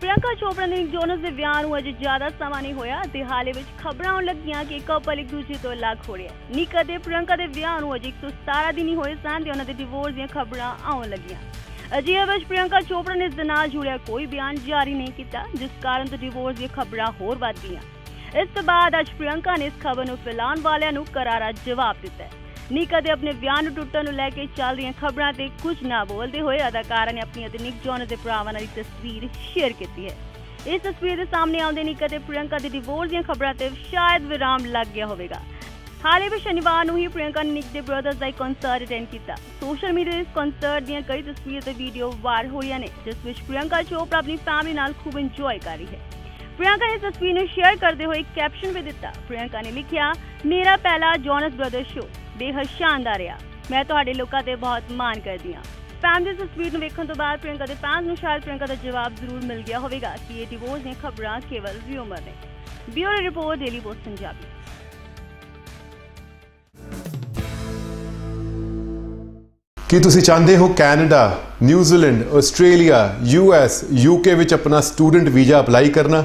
ਪ੍ਰਿਯੰਕਾ ਚੋਪੜਾ ਨੇ ਜੋਨਸ ਦੇ ਵਿਆਹ ਨੂੰ ਅਜੇ ਜ਼ਿਆਦਾ ਸਮਾਂ ਨਹੀਂ ਹੋਇਆ ਤੇ ਹਾਲੇ ਵਿੱਚ ਖਬਰਾਂ ਆਉਣ ਲੱਗੀਆਂ ਕਿ ਕਪਲ ਇੱਕ ਦੂਜੇ ਤੋਂ ਅਲੱਗ ਹੋ ਰਿਹਾ ਹੈ ਨਿਕ ਅਤੇ ਪ੍ਰਿਯੰਕਾ ਦੇ ਵਿਆਹ ਨੂੰ ਅਜੇ 117 ਦਿਨ ਹੀ ਹੋਏ ਸਨ ਤੇ ਉਹਨਾਂ ਦੇ ਡਿਵੋਰਸ ਦੀਆਂ ਖਬਰਾਂ ਆਉਣ ਲੱਗੀਆਂ। ਅਜਿਹੇ ਵਿੱਚ ਪ੍ਰਿਯੰਕਾ ਚੋਪੜਾ ਨੇ ਇਸ ਦੇ ਨਾਲ ਜੁੜਿਆ ਕੋਈ ਬਿਆਨ ਜਾਰੀ ਨਹੀਂ ਕੀਤਾ, ਜਿਸ ਕਾਰਨ ਤੇ ਡਿਵੋਰਸ ਦੀਆਂ ਖਬਰਾਂ ਹੋਰ ਵੱਧ ਗਈਆਂ। ਇਸ ਤੋਂ ਬਾਅਦ ਅੱਜ ਪ੍ਰਿਯੰਕਾ ਨੇ ਇਸ ਖਬਰ ਨੂੰ ਫੈਲਾਉਣ ਵਾਲਿਆਂ ਨੂੰ ਕਰਾਰਾ ਜਵਾਬ ਦਿੱਤਾ ਹੈ। ਨਿਕਾ ਦੇ ਆਪਣੇ ਵਿਆਹ ਨੂੰ ਟੁੱਟਣ ਨੂੰ ਲੈ ਕੇ ਚੱਲ ਰਹੀਆਂ ਖਬਰਾਂ ਤੇ ਕੁਝ ਨਾ ਬੋਲਦੇ ਹੋਏ ਅਦਾਕਾਰਾ ਨੇ ਆਪਣੀ ਅਤੇ ਨਿਕ ਜੋਨਸ ਦੇ ਭਰਾਵਾਂ ਨਾਲ ਇੱਕ ਤਸਵੀਰ ਸ਼ੇਅਰ ਕੀਤੀ ਹੈ। ਇਸ ਤਸਵੀਰ ਦੇ ਸਾਹਮਣੇ ਆਉਂਦੇ ਨਿਕਾ ਤੇ ਪ੍ਰਿਯੰਕਾ ਦੇ ਡਿਵੋਰਸ ਦੀਆਂ ਖਬਰਾਂ ਤੇ ਸ਼ਾਇਦ ਵਿਰਾਮ ਲੱਗ ਗਿਆ ਹੋਵੇਗਾ। ਹਾਲੇ ਵੀ ਸ਼ਨੀਵਾਰ ਨੂੰ ਹੀ ਪ੍ਰਿਯੰਕਾ ਨੇ ਨਿਕ ਦੇ ਬ੍ਰਦਰਸ ਦਾ ਇੱਕ ਕਨਸਰਟ ਅਟੈਂਡ ਕੀਤਾ। ਸੋਸ਼ਲ ਮੀਡੀਆ ਤੇ ਇਸ ਕਨਸਰਟ ਦੀਆਂ ਕਈ ਤਸਵੀਰਾਂ ਤੇ ਵੀਡੀਓ ਵਾਇਰਲ ਹੋ ਰਹੀਆਂ ਨੇ, ਜਿਸ ਵਿੱਚ ਪ੍ਰਿਯੰਕਾ ਚੋਪੜਾ ਆਪਣੀ ਫੈਮਿਲੀ ਨਾਲ ਖੂਬ ਇੰਜੋਏ ਕਰ ਰਹੀ ਹੈ। ਪ੍ਰਿਯੰਕਾ ਨੇ ਇਸ ਤਸਵੀਰ ਨੂੰ ਸ਼ੇਅਰ ਕਰਦੇ ਹੋਏ ਇੱਕ ਕੈਪਸ਼ਨ ਵੀ ਦਿੱਤਾ। ਪ੍ਰਿਯੰਕਾ ਨੇ ਲਿਖਿਆ, ਮੇਰਾ ਪਹਿਲਾ ਜੋਨਸ ਬ੍ਰਦਰ ਸ਼ੋ ਬੇਹੱਦ ਸ਼ਾਨਦਾਰ ਰਿਹਾ। ਮੈਂ ਤੁਹਾਡੇ ਲੋਕਾਂ ਤੇ ਬਹੁਤ ਮਾਣ ਕਰਦੀ ਹਾਂ। ਫੈਨ ਦੀ ਤਸਵੀਰ ਨੂੰ ਵੇਖਣ ਤੋਂ ਬਾਅਦ ਪ੍ਰਿਯੰਕਾ ਦੇ ਫੈਨਸ ਨੂੰ ਸ਼ਾਇਦ ਪ੍ਰਿਯੰਕਾ ਦਾ ਜਵਾਬ ਜ਼ਰੂਰ ਮਿਲ ਗਿਆ ਹੋਵੇਗਾ। ਕਿ ਇਹ ਡਿਵੋਰਸ ਦੀਆਂ ਖਬਰਾਂ ਕੇਵਲ ਰਿਊਮਰ ਨੇ। Bureau report daily post Punjabi. ਕੀ ਤੁਸੀਂ ਚਾਹੁੰਦੇ ਹੋ Canada, New Zealand, Australia US UK ਵਿੱਚ ਆਪਣਾ ਸਟੂਡੈਂਟ ਵੀਜ਼ਾ ਅਪਲਾਈ ਕਰਨਾ?